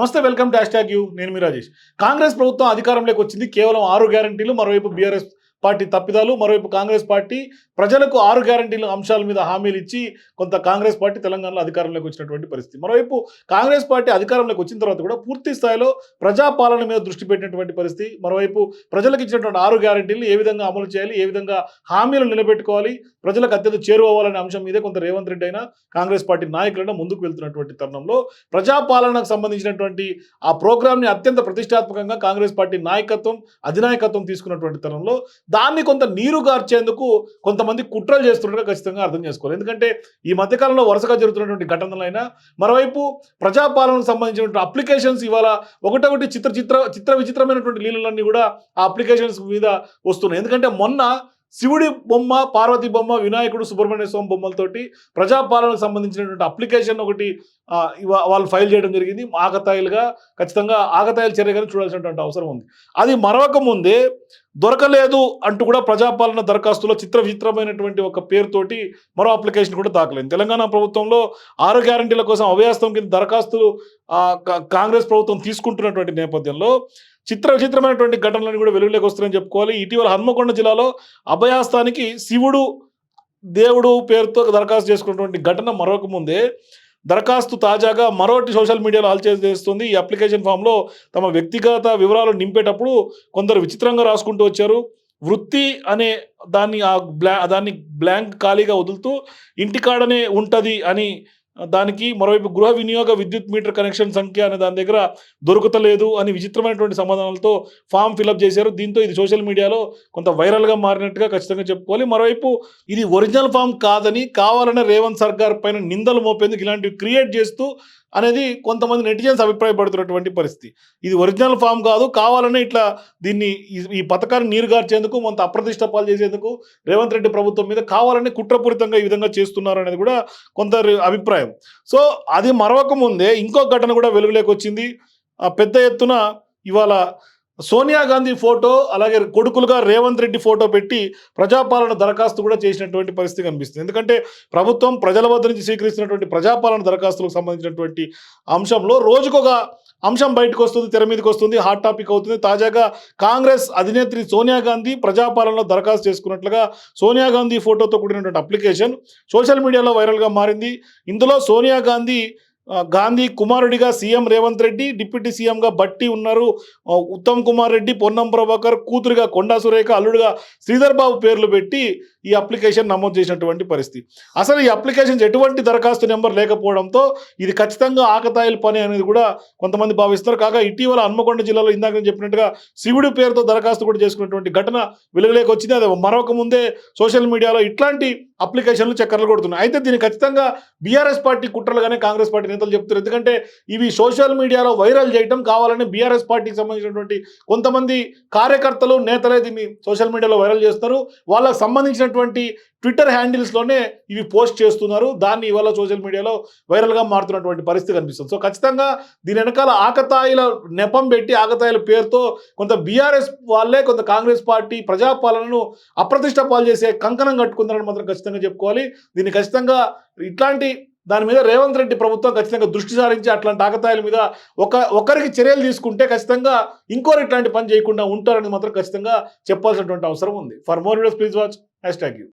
నమస్తే welcome dash tag you. నేను మీ రాజేష్. కాంగ్రెస్ ప్రభుత్వం అధికారంలోకి వచ్చింది కేవలం ఆరు గ్యారంటీలు మరోవైపు బీఆర్ఎస్ పార్టీ తప్పిదాలు మరోవైపు కాంగ్రెస్ పార్టీ ప్రజలకు ఆరు గ్యారంటీల అంశాల మీద హామీలు ఇచ్చి కొంత కాంగ్రెస్ పార్టీ తెలంగాణలో అధికారంలోకి వచ్చినటువంటి పరిస్థితి. మరోవైపు కాంగ్రెస్ పార్టీ అధికారంలోకి వచ్చిన తర్వాత కూడా పూర్తి స్థాయిలో ప్రజాపాలన మీద దృష్టి పెట్టినటువంటి పరిస్థితి. మరోవైపు ప్రజలకు ఇచ్చినటువంటి ఆరు గ్యారంటీలు ఏ విధంగా అమలు చేయాలి ఏ విధంగా హామీలు నిలబెట్టుకోవాలి ప్రజలకు అత్యంత చేరువవ్వాలనే అంశం మీదే కొంత రేవంత్ రెడ్డి అయినా కాంగ్రెస్ పార్టీ నాయకులైనా ముందుకు వెళ్తున్నటువంటి తరుణంలో ప్రజాపాలనకు సంబంధించినటువంటి ఆ ప్రోగ్రామ్ని అత్యంత ప్రతిష్టాత్మకంగా కాంగ్రెస్ పార్టీ నాయకత్వం అధినాయకత్వం తీసుకున్నటువంటి తరుణంలో దాన్ని కొంత నీరు గార్చేందుకు కొంతమంది కుట్రలు చేస్తున్నట్టుగా ఖచ్చితంగా అర్థం చేసుకోవాలి. ఎందుకంటే ఈ మధ్యకాలంలో వరుసగా జరుగుతున్నటువంటి ఘటనలైనా మరోవైపు ప్రజాపాలనకు సంబంధించినటువంటి అప్లికేషన్స్ ఇవాళ ఒకటొకటి చిత్ర చిత్ర చిత్ర విచిత్రమైనటువంటి లీలలన్నీ కూడా ఆ అప్లికేషన్స్ మీద వస్తున్నాయి. ఎందుకంటే మొన్న శివుడి బొమ్మ పార్వతి బొమ్మ వినాయకుడు సుబ్రహ్మణ్య స్వామి బొమ్మలతోటి ప్రజాపాలనకు సంబంధించినటువంటి అప్లికేషన్ ఒకటి వాళ్ళు ఫైల్ చేయడం జరిగింది. ఆగతాయిలుగా ఖచ్చితంగా ఆగతాయిల చర్యగా చూడాల్సినటువంటి అవసరం ఉంది. అది మరవక ముందే దొరకలేదు అంటూ కూడా ప్రజాపాలన దరఖాస్తులో చిత్ర విచిత్రమైనటువంటి ఒక పేరుతోటి మరో అప్లికేషన్ కూడా దాఖలైంది. తెలంగాణ ప్రభుత్వంలో ఆరు గ్యారంటీల కోసం అవ్యాస్తం కింద దరఖాస్తులు కాంగ్రెస్ ప్రభుత్వం తీసుకుంటున్నటువంటి నేపథ్యంలో చిత్ర విచిత్రమైనటువంటి ఘటనలను కూడా వెలుగులోకి వస్తున్నాయని చెప్పుకోవాలి. ఇటీవల హన్మకొండ జిల్లాలో అభయాస్తానికి శివుడు దేవుడు పేరుతో దరఖాస్తు చేసుకున్నటువంటి ఘటన మరొక ముందే దరఖాస్తు తాజాగా మరోటి సోషల్ మీడియాలో ఆల్చేజ్ చేస్తుంది ఈ అప్లికేషన్ ఫామ్లో తమ వ్యక్తిగత వివరాలు నింపేటప్పుడు కొందరు విచిత్రంగా రాసుకుంటూ వచ్చారు. వృత్తి అనే దాన్ని ఆ బ్లా దాన్ని బ్లాంక్ ఖాళీగా వదులుతూ ఇంటికాడనే ఉంటుంది అని దానికి మరోవైపు గృహ వినియోగ విద్యుత్ మీటర్ కనెక్షన్ సంఖ్య అనే దాని దగ్గర దొరుకుతలేదు అని విచిత్రమైనటువంటి సమాధానాలతో ఫామ్ ఫిలప్ చేశారు. దీంతో ఇది సోషల్ మీడియాలో కొంత వైరల్గా మారినట్టుగా ఖచ్చితంగా చెప్పుకోవాలి. మరోవైపు ఇది ఒరిజినల్ ఫామ్ కాదని కావాలనే రేవంత్ సర్కార్ పైన నిందలు మోపేందుకు ఇలాంటివి క్రియేట్ చేస్తూ అనేది కొంతమంది నెటిజన్స్ అభిప్రాయపడుతున్నటువంటి పరిస్థితి. ఇది ఒరిజినల్ ఫామ్ కాదు. కావాలనే ఇట్లా దీన్ని ఈ- ఈ పథకాన్ని నీరుగార్చేందుకు కొంత అప్రతిష్ట పాలు చేసేందుకు రేవంత్ రెడ్డి ప్రభుత్వం మీద కావాలని కుట్రపూరితంగా ఈ విధంగా చేస్తున్నారు అనేది కూడా కొంత అభిప్రాయం. సో అది మరవక ముందే ఇంకో ఘటన కూడా వెలుగులోకి వచ్చింది. ఆ పెద్ద ఎత్తున ఇవాళ సోనియా గాంధీ ఫోటో అలాగే కొడుకులుగా రేవంత్ రెడ్డి ఫోటో పెట్టి ప్రజాపాలన దరఖాస్తు కూడా చేసినటువంటి పరిస్థితి కనిపిస్తుంది. ఎందుకంటే ప్రభుత్వం ప్రజల వద్ద నుంచి స్వీకరిస్తున్నటువంటి ప్రజాపాలన దరఖాస్తులకు సంబంధించినటువంటి అంశంలో రోజుకొక అంశం బయటకు వస్తుంది తెర మీదకి వస్తుంది హాట్ టాపిక్ అవుతుంది. తాజాగా కాంగ్రెస్ అధినేత్రి సోనియా గాంధీ ప్రజాపాలనలో దరఖాస్తు చేసుకున్నట్లుగా సోనియా గాంధీ ఫోటోతో కూడినటువంటి అప్లికేషన్ సోషల్ మీడియాలో వైరల్గా మారింది. ఇందులో సోనియా గాంధీ గాంధీ కుమారుడిగా సీఎం రేవంత్ రెడ్డి డిప్యూటీ సీఎంగా బట్టి ఉన్నారు. ఉత్తమ్ కుమార్ రెడ్డి పొన్నం ప్రభాకర్ కూతురుగా కొండా సురేఖ అల్లుడుగా శ్రీధర్ బాబు పేర్లు పెట్టి ఈ అప్లికేషన్ నమోదు చేసినటువంటి పరిస్థితి. అసలు ఈ అప్లికేషన్స్ ఎటువంటి దరఖాస్తు నెంబర్ లేకపోవడంతో ఇది ఖచ్చితంగా ఆకతాయిల పని అనేది కూడా కొంతమంది భావిస్తారు కాగా ఇటీవల హన్మకొండ జిల్లాలో ఇందాక నేను చెప్పినట్టుగా శివుడి పేరుతో దరఖాస్తు కూడా చేసుకున్నటువంటి ఘటన వెలుగులోకి వచ్చింది. అది మరొక ముందే సోషల్ మీడియాలో ఇట్లాంటి అప్లికేషన్లు చక్కర్లు కొడుతున్నాయి. అయితే దీన్ని ఖచ్చితంగా బీఆర్ఎస్ పార్టీ కుట్రలుగానే కాంగ్రెస్ పార్టీ నేతలు చెప్తున్నారు. ఎందుకంటే ఇవి సోషల్ మీడియాలో వైరల్ చేయడం కావాలని బీఆర్ఎస్ పార్టీకి సంబంధించినటువంటి కొంతమంది కార్యకర్తలు నేతలే దీన్ని సోషల్ మీడియాలో వైరల్ చేస్తారు వాళ్ళకి ఉన్నటువంటి ట్విట్టర్ హ్యాండిల్స్లోనే ఇవి పోస్ట్ చేస్తున్నారు. దాన్ని ఇవాళ సోషల్ మీడియాలో వైరల్గా మారుతున్నటువంటి పరిస్థితి కనిపిస్తుంది. సో ఖచ్చితంగా దీని వెనకాల ఆకతాయిల నెపం పెట్టి ఆకతాయిల పేరుతో కొంత బీఆర్ఎస్ వాళ్ళే కొంత కాంగ్రెస్ పార్టీ ప్రజాపాలనను అప్రతిష్ట పాలు చేసే కంకణం కట్టుకుందని మాత్రం ఖచ్చితంగా చెప్పుకోవాలి. దీన్ని ఖచ్చితంగా ఇట్లాంటి దాని మీద రేవంత్ రెడ్డి ప్రభుత్వం ఖచ్చితంగా దృష్టి సారించి అట్లాంటి ఆకతాయిల మీద ఒక ఒకరికి చర్యలు తీసుకుంటే ఖచ్చితంగా ఇంకోరు ఇట్లాంటి పని చేయకుండా ఉంటారని మాత్రం ఖచ్చితంగా చెప్పాల్సినటువంటి అవసరం ఉంది. For more videos please watch hashtag you